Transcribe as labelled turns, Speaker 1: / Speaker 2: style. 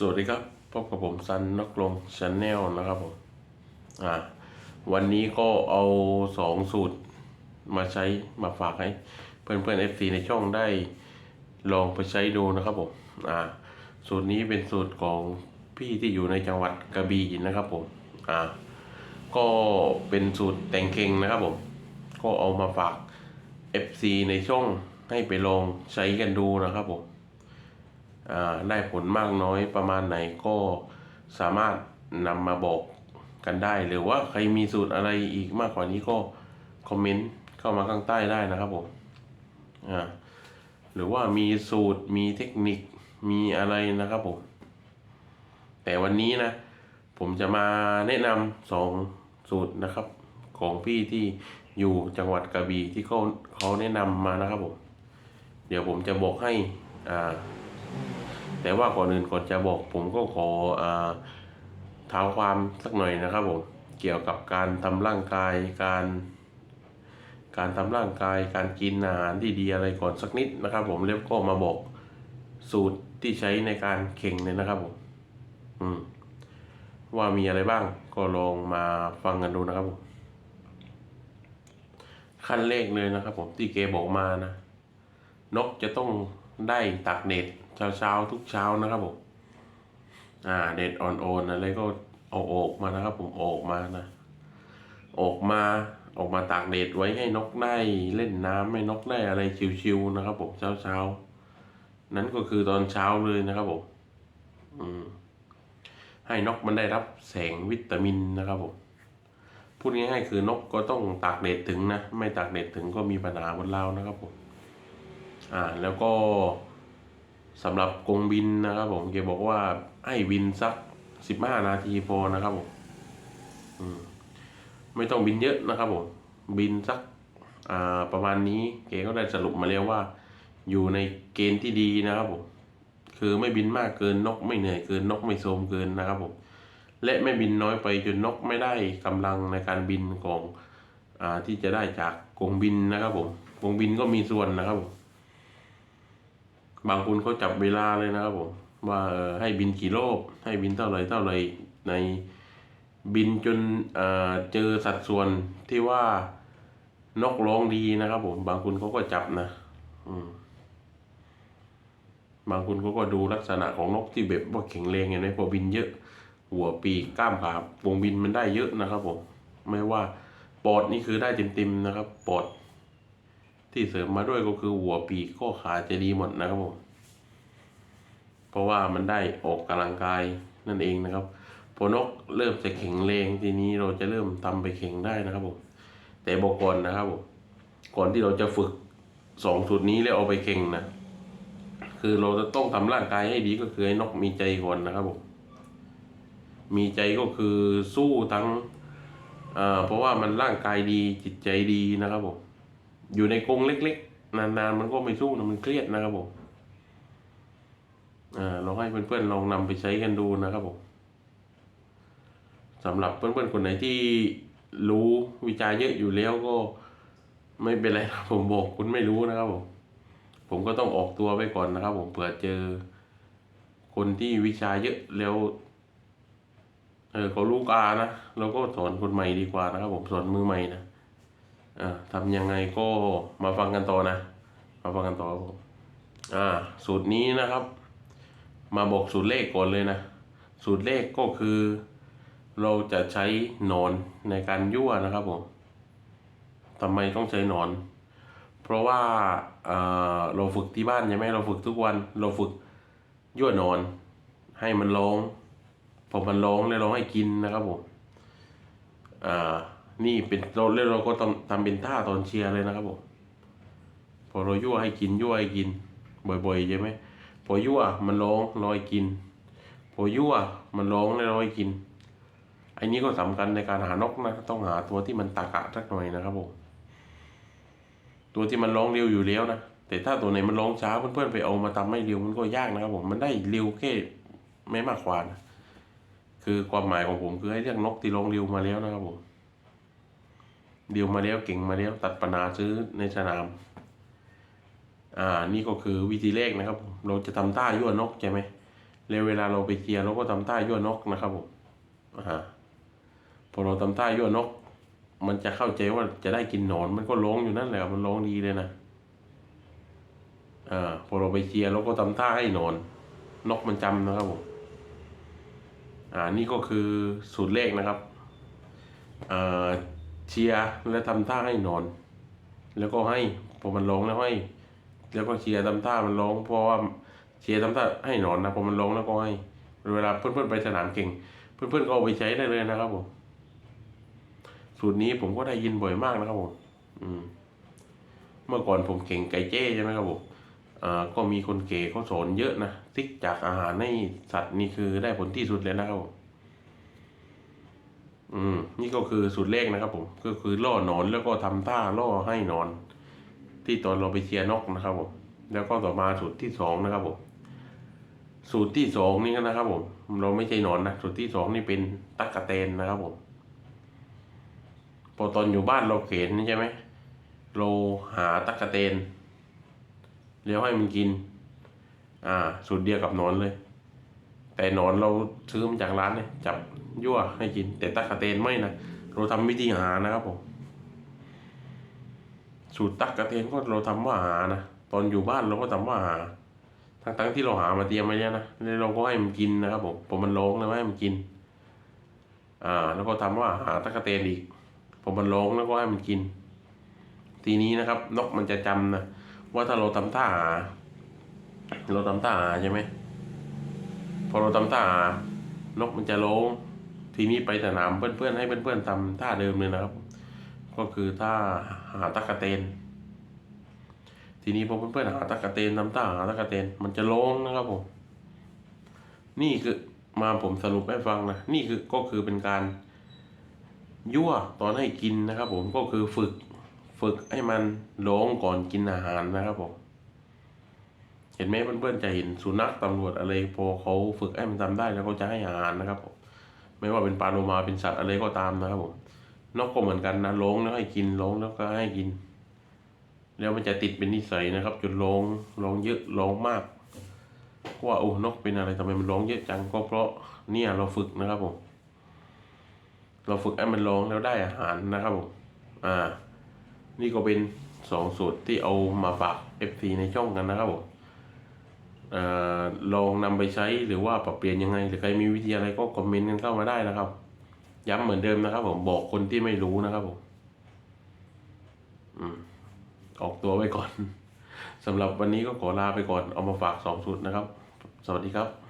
Speaker 1: สวัสดีครับ พบกับผมซันนกลงชาแนลนะครับผมอ่าวันนี้ก็เอาสองสูตรมาใช้มาฝากให้ เพื่อนเพื่อนๆ FC ในช่องได้ลองไปใช้ดูนะครับผมอ่าสูตรนี้เป็นสูตรของพี่ที่อยู่ในจังหวัดกระบี่นะครับผมอ่าก็เป็นสูตรแต่งเค็งนะครับผม ก็เอามาฝาก FC ในช่องให้ไปลองใช้กันดูนะครับผม ได้ผลมากน้อยประมาณไหนก็สามารถนำมาบอกกันได้ หรือว่าใครมีสูตรอะไรอีกมากกว่านี้ก็คอมเมนต์เข้ามาข้างใต้ได้นะครับผมอ่าหรือว่ามีสูตรมีเทคนิคมีอะไรนะครับผม แต่วันนี้นะ ผมจะมาแนะนำสองสูตรนะครับ ของพี่ที่อยู่จังหวัดกระบี่ที่เขาเขาแนะนำมานะครับผม เดี๋ยวผมจะบอกให้อ่า แต่ว่าก่อนอื่นก่อนจะบอกผมก็ขอเท้าความสักหน่อยนะครับผมเกี่ยวกับการทำร่างกายการ การทำร่างกายการกินอาหารที่ดีอะไรก่อนสักนิดนะครับ ผมแล้วก็มาบอกสูตรที่ใช้ในการเข่งเลยนะครับผมอืมว่ามีอะไรบ้างก็ลองมาฟังกันดูนะครับผมขั้นแรกเลยนะครับผมที่เกบอกมานะ นกจะต้องได้ตากแดด เช้าเช้าทุกเช้านะครับผมอ่าเด็ดอ่อนๆอะไรก็เอาออกมานะครับ ผมออกมานะ ออกมาออกมาตากแดดไว้ให้นกได้เล่นน้ำให้นกได้อะไรชิวๆนะครับผมเช้าเช้านั้นก็คือตอนเช้าเลยนะครับผมอืมให้นกมันได้รับแสงวิตามินนะครับผมพูดง่ายๆคือนกก็ต้องตากแดดถึงนะ ไม่ตากแดดถึงก็มีปัญหาบนเรานะครับผมอ่าแล้วก็ สำหรับกงบินนะครับผมแกบอกว่าให้บินสักสิบห้านาทีพอนะครับผมอืมไม่ต้องบินเยอะนะครับผมบินสักอ่าประมาณนี้แกก็ได้สรุปมาแล้วว่า อยู่ในเกณฑ์ที่ดีนะครับผมคือไม่บินมากเกินนกไม่เหนื่อยเกินนกไม่โทรมเกินนะครับผมและไม่บินน้อยไปจนนกไม่ได้กำลังในการบินของอ่าที่จะได้จากกงบินนะครับผมกงบินก็มีส่วนนะครับผม บางคนเขาจับเวลาเลยนะครับผมว่าให้บินกี่รอบให้บินเท่าไรเท่าไรในบินจนเอ่อเจอสัดส่วนที่ว่านกร้องดีนะครับผมบางคนเขาก็จับนะอืมบางคนเขาก็ดูลักษณะของนกที่แบบว่าแข็งแรงเห็นไหมพอบินเยอะ หัวปีกกล้ามขาวงบินมันได้เยอะนะครับผมไม่ว่าปอดนี่คือได้เต็มๆนะครับ ปอด ที่เสริมมาด้วยก็คือหัวปีกข้อขาจะดีหมดนะครับผมเพราะว่ามันได้ออกกำลังกายนั่นเองนะครับพอนกเริ่มจะแข็งแรงทีนี้เราจะเริ่มทำไปแข่งได้นะครับผมแต่บอกก่อนนะครับผมก่อนที่เราจะฝึกสองสูตรนี้แล้วเอาไปแข่งนะคือเราจะต้องทำร่างกายให้ดีก็คือให้นกมีใจก่อนนะครับผมมีใจก็คือสู้ทั้งเพราะว่ามันร่างกายดีจิตใจดีนะครับผม อยู่ในกรงเล็กๆ นานๆ มันก็ไม่สู้นะมันเครียดนะครับผมอ่าลองให้เพื่อนๆลองนำไปใช้กันดูนะครับผมสำหรับเพื่อนๆคนไหนที่รู้วิจัยเยอะอยู่แล้วก็ไม่เป็นไรนะผมบอกคุณไม่รู้นะครับผมผมก็ต้องออกตัวไว้ก่อนนะครับ ผมเผื่อเจอ คนที่วิชาเยอะแล้วเออเขาลูกอานะเราก็สอนคนใหม่ดีกว่านะครับ ผมสอนมือใหม่นะ ทำยังไงก็มาฟังกันต่อนะ มาฟังกันต่อครับผมอ่า สูตรนี้นะครับ มาบอกสูตรเลขก่อนเลยนะ สูตรเลขก็คือ เราจะใช้หนอนในการยั่วนะครับผมทำไมต้องใช้หนอน เพราะว่าเอ่อเราฝึกที่บ้านใช่ไหมเราฝึกทุกวัน เราฝึกยั่วหนอน ให้มันร้องพอมันร้องแล้วเราให้กินนะครับผมอ่า นี่เป็นเราเล่นเราก็ทำทำเป็นท่าตอนเชียร์เลยนะครับผมพอเรายั่วให้กินยั่วให้กิน บ่อยๆใช่ไหมพอยั่วมันร้องเราให้กิน พอยั่วมันร้องแล้วเราให้กินไอ้นี้ก็สำคัญในการหานกนะต้องหาตัวที่มันตากะสักหน่อยนะครับผมตัวที่มันร้องเร็วอยู่แล้วนะแต่ถ้าตัวไหนมันร้องช้าเพื่อนๆไปเอามาทำให้เร็วมันก็ยากนะครับผมมันได้เร็วแค่ไม่มากกว่านะคือความหมายของผมคือให้เรียกนกที่ร้องเร็วมาแล้วนะครับผม เดียวมาแล้วเก่งมาแล้วตัดปัญหาซื้อในสนาม อ่า นี่ก็คือวิธีแรกนะครับผมเราจะทำท่ายั่วนกใช่ไหมแล้วเวลาเราไปเคลียร์เราก็ทำท่ายั่วนกนะครับผมอ่าพอเราทำท่ายั่วนก มันจะเข้าใจว่าจะได้กินหนอน มันก็ร้องอยู่นั่นแหละ มันร้องดีเลยนะ อ่า พอเราไปเคลียร์เราก็ทำท่าให้หนอน นกมันจำนะครับผม อ่า นี่ก็คือสูตรเลขนะครับ อ่า เชียร์และทำท่าให้นอน แล้วก็ให้พอมันร้องแล้วให้ แล้วก็เชียร์ทำท่ามันร้องเพราะว่าเชียร์ทำท่าให้นอนนะพอมันร้องแล้วก็ให้ เวลาเพื่อนๆไปสนามเก่ง เพื่อนๆก็เอาไปใช้ได้เลยนะครับผมสูตรนี้ผมก็ได้ยินบ่อยมากนะครับผมอืม เมื่อก่อนผมเก่งไก่เจ้ใช่ไหมครับผมอ่าก็มีคนเก๋เขาสอนเยอะนะติ๊กจากอาหารให้สัตว์นี่คือได้ผลที่สุดเลยนะครับผม อืมนี่ก็คือสูตรเลขนะครับผมก็คือล่อหนอนแล้วก็ทำท่าล่อให้นอน ที่ตอนเราไปเชียร์นกนะครับผมแล้วก็ต่อมาสูตรที่สองนะครับผมสูตรที่สองนี่นะครับผมเราไม่ใช่หนอนนะสูตรที่สองนี่เป็นตั๊กกะแตนนะครับผมพอตอนอยู่บ้านเราเข็นใช่ไหมเราหาตั๊กกะแตนแล้วให้มันกิน อ่า สูตรเดียวกับนอนเลย แต่หนอนเราซื้อมาจากร้านเนี่ยจับยั่วให้กิน แต่ตั๊กกะแตนไม่นะเราทำวิธีหานะครับผมสูตรตั๊กกะแตนก็เราทำว่าหานะตอนอยู่บ้านเราก็ทำว่าหาทั้งๆที่เราหามาเตรียมไว้แล้วนะแล้วเราก็ให้มันกินนะครับผมพอมันร้องแล้วให้มันกิน อ่า แล้วก็ทำว่าหาตั๊กกะแตนอีกพอมันร้องแล้วก็ให้มันกิน ทีนี้นะครับ นกมันจะจำนะว่าถ้าเราทำท่าหาเราทำท่าหาใช่ไหม อเราทำท่าหานกมันจะร้งทีนี้ไปสนามเพื่อนๆให้เพื่อนๆทำท่าเดิมเลยนะครับ ก็คือท่าหาตั๊กะแตน ทีนี้พอเพื่อนๆหาตะกะเตนทำท่าหาตะกะเตนมันจะร้งนะครับผม นี่คือมาผมสรุปให้ฟังนะนี่คือก็คือเป็นการ ยั่วตอนให้กินนะครับ ผมก็คือฝึกฝึกให้มันร้องก่อนกินอาหารนะครับผม เห็นไหมเพื่อนๆจะเห็นสุนัขตำรวจอะไรพอเขาฝึกให้มันทำได้แล้วก็จะให้อาหารนะครับผมไม่ว่าเป็นปลาโลมาเป็นสัตว์อะไรก็ตามนะครับผมนกก็เหมือนกันนะร้องแล้วให้กินร้องแล้วก็ให้กิน แล้วมันจะติดเป็นนิสัยนะครับจนร้องร้องเยอะร้องมากว่าโอ้นกเป็นอะไรทำไมมันร้องเยอะจังก็เพราะเนี่ยเราฝึกนะครับผมเราฝึกให้มันร้องแล้วได้อาหารนะครับผมอ่า นี่ก็เป็นสองสูตรที่เอามาฝาก FC ในช่องกันนะครับผม ลองนำไปใช้หรือว่าปรับเปลี่ยนยังไง หรือใครมีวิธีอะไรก็คอมเมนต์กันเข้ามาได้นะครับ ย้ำเหมือนเดิมนะครับ ผมบอกคนที่ไม่รู้นะครับผมอืมออกตัวไว้ก่อนสำหรับวันนี้ก็ขอลาไปก่อนเอามาฝากสองสูตรนะครับ สวัสดีครับ